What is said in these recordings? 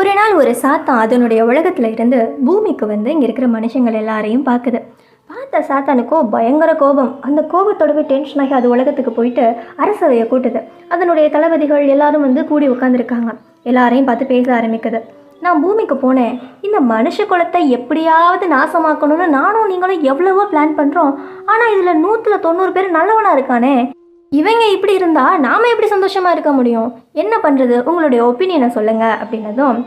ஒரு நாள் ஒரு சாத்தா அதனுடைய உலகத்தில் இருந்து பூமிக்கு வந்து இங்கே இருக்கிற மனுஷங்கள் எல்லாரையும் பார்க்குது. பார்த்த சாத்தானுக்கோ பயங்கர கோபம். அந்த கோபத்தோடவே டென்ஷன் ஆகி அது உலகத்துக்கு போயிட்டு அரசவையை கூட்டுது. அதனுடைய தளபதிகள் எல்லாரும் வந்து கூடி உட்காந்துருக்காங்க எல்லாரையும் பார்த்து பேச ஆரம்பிக்குது. நான் பூமிக்கு போனேன். இந்த மனுஷ குலத்தை எப்படியாவது நாசமாக்கணும்னு நானும் நீங்களும் எவ்வளவோ பிளான் பண்ணுறோம் ஆனால் இதில் நூற்றில் தொண்ணூறு பேர் நல்லவனாக இருக்கானே. இவங்க இப்படி இருந்தா நாம எப்படி சந்தோஷமா இருக்க முடியும்? என்ன பண்றது? உங்களுடைய ஒப்பீனியனை சொல்லுங்க அப்படின்னதும்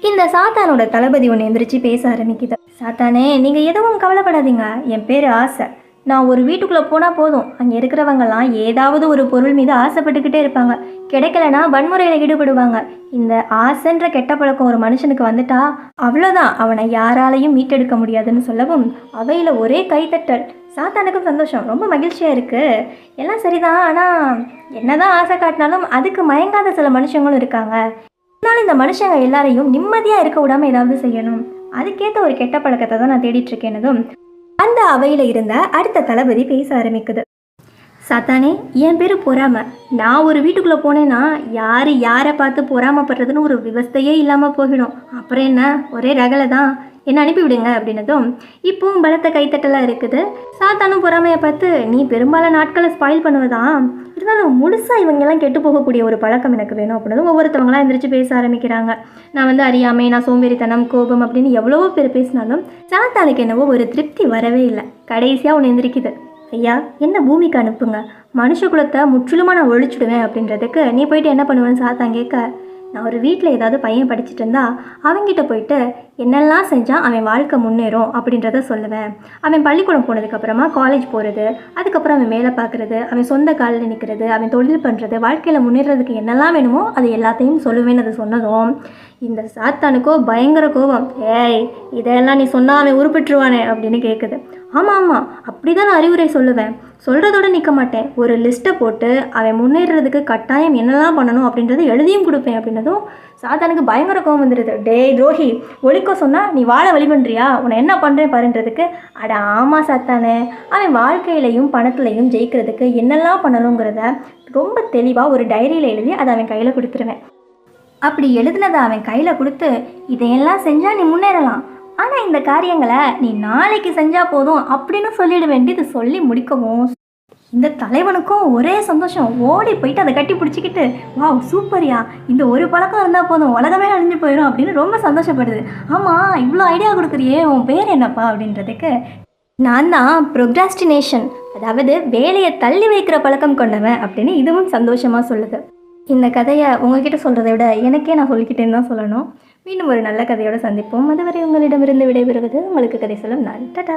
இந்த சாத்தானோட தளபதி ஒன்று எந்திரிச்சு பேச ஆரம்பிக்குது. சாத்தானே நீங்க எதுவும் கவலைப்படாதீங்க. என் பேரு ஆசை. நான் ஒரு வீட்டுக்குள்ளே போனால் போதும். அங்கே இருக்கிறவங்கலாம் ஏதாவது ஒரு பொருள் மீது ஆசைப்பட்டுக்கிட்டே இருப்பாங்க. கிடைக்கலனா வன்முறையில் ஈடுபடுவாங்க. இந்த ஆசைன்ற கெட்ட பழக்கம் ஒரு மனுஷனுக்கு வந்துட்டா அவ்வளோதான் அவனை யாராலையும் மீட்டெடுக்க முடியாதுன்னு சொல்லவும் அவையில் ஒரே கைத்தட்டல் சாத்தானுக்கும் சந்தோஷம். ரொம்ப மகிழ்ச்சியாக இருக்குது எல்லாம் சரிதான். ஆனால் என்னதான் ஆசை காட்டினாலும் அதுக்கு மயங்காத சில மனுஷங்களும் இருக்காங்க. இருந்தாலும் இந்த மனுஷங்க எல்லாரையும் நிம்மதியாக இருக்க விடாமல் ஏதாவது செய்யணும். அதுக்கேற்ற ஒரு கெட்ட பழக்கத்தை தான் நான் தேடிட்டு இருக்கேனதும் அவையில் இருந்த அடுத்த தளபதி பேச ஆரம்பிக்குது. சாத்தானே என் பேர் பொறாம. நான் ஒரு வீட்டுக்குள்ளே போனேன்னா யார் யாரை பார்த்து பொறாமப்படுறதுன்னு ஒரு விவஸ்தையே இல்லாமல் போயிடும். அப்புறம் என்ன? ஒரே ரகலை தான் என்னை அனுப்பிவிடுங்க அப்படின்னதும் இப்போவும் பலத்த கைத்தட்டலாக இருக்குது? சாத்தானும் பொறாமையை பார்த்து நீ பெரும்பாலான நாட்களை ஸ்பாயில் பண்ணுவதான் இருந்தாலும் முழுசாக இவங்கெல்லாம் கெட்டு போகக்கூடிய ஒரு பழக்கம் எனக்கு வேணும் அப்படின்னதும் ஒவ்வொருத்தவங்களாம் எந்திரிச்சு பேச ஆரம்பிக்கிறாங்க. நான் வந்து அறியாமை நான் சோம்பேறித்தனம் கோபம் அப்படின்னு எவ்வளவோ பேர் பேசினாலும் சாத்தானுக்கு என்னவோ ஒரு திருப்தி வரவே இல்லை. கடைசியாக ஒன்று எந்திரிக்குது. ஐயா என்ன பூமிக்கு அனுப்புங்க? மனுஷ குலத்தை முற்றிலுமா நான் ஒழிச்சுடுவேன் அப்படின்றதுக்கு நீ போயிட்டு என்ன பண்ணுவேன்னு சாத்தான் கேட்க நான் ஒரு வீட்டில் ஏதாவது பையன் படிச்சுட்டு இருந்தா அவன்கிட்ட போயிட்டு என்னெல்லாம் செஞ்சால் அவன் வாழ்க்கை முன்னேறும்? அப்படின்றத சொல்லுவேன். அவன் பள்ளிக்கூடம் போனதுக்கப்புறமா காலேஜ் போகிறது அதுக்கப்புறம் அவன் மேலே பார்க்குறது அவன் சொந்த காலில் நிற்கிறது அவன் தொழில் பண்ணுறது வாழ்க்கையில் முன்னேறதுக்கு என்னெல்லாம் வேணுமோ அது எல்லாத்தையும் சொல்லுவேன்னு அது சொன்னதும் இந்த சாத்தானுக்கோ பயங்கர கோபம். ஏய் இதெல்லாம் நீ சொன்னால் அவன் உருப்பிட்டுருவானே அப்படின்னு கேட்குது ஆமாம் ஆமாம் அப்படி தான் நான் அறிவுரை சொல்லுவேன். சொல்கிறதோட நிற்க மாட்டேன். ஒரு லிஸ்ட்டை போட்டு அவன் முன்னேறதுக்கு கட்டாயம் என்னெல்லாம் பண்ணணும் அப்படின்றத எழுதியும் கொடுப்பேன் அப்படின்னதும் சாத்தானுக்கு பயங்கர கோவம் வந்துடுது டேய் துரோகி ஒழிக்க சொன்னால் நீ வாழ வழி பண்ணுறியா உன்னை என்ன பண்ணுறேன் பாருன்றதுக்கு. அட ஆமாம் சாத்தானே. அவன் வாழ்க்கையிலையும் பணத்துலையும் ஜெயிக்கிறதுக்கு என்னெல்லாம் பண்ணணுங்கிறத ரொம்ப தெளிவாக ஒரு டைரியில் எழுதி அதை அவன் கையில் கொடுத்துருவேன். அப்படி எழுதுனதை அவன் கையில் கொடுத்து இதையெல்லாம் செஞ்சால் நீ முன்னேறலாம். ஆனால் இந்த காரியங்களை நீ நாளைக்கு செஞ்சால் போதும் அப்படின்னு சொல்லிட வேண்டியது சொல்லி முடிக்கவும். இந்த தலைவனுக்கும் ஒரே சந்தோஷம். ஓடி போயிட்டு அதை கட்டி பிடிச்சிக்கிட்டு வா சூப்பர்யா இந்த ஒரு பழக்கம் இருந்தால் போதும். உலகமே அழிஞ்சு போயிடும் அப்படின்னு ரொம்ப சந்தோஷப்படுது. ஆமாம் இவ்வளோ ஐடியா கொடுக்குறியே. உன் பேர் என்னப்பா? அப்படின்றதுக்கு நான் தான் ப்ரொக்ராஸ்டினேஷன் அதாவது வேலையை தள்ளி வைக்கிற பழக்கம் கொண்டவன் அப்படின்னு இதுவும் சந்தோஷமாக சொல்லுது. இந்த கதையை உங்ககிட்ட சொல்கிறத விட எனக்கே நான் சொல்லிக்கிட்டேன்னு தான் சொல்லணும். மீண்டும் ஒரு நல்ல கதையோடு சந்திப்போம். அதுவரை உங்களிடமிருந்து விடைபெறுவது உங்களுக்கு கதை சொல்லும் நான். டாடா!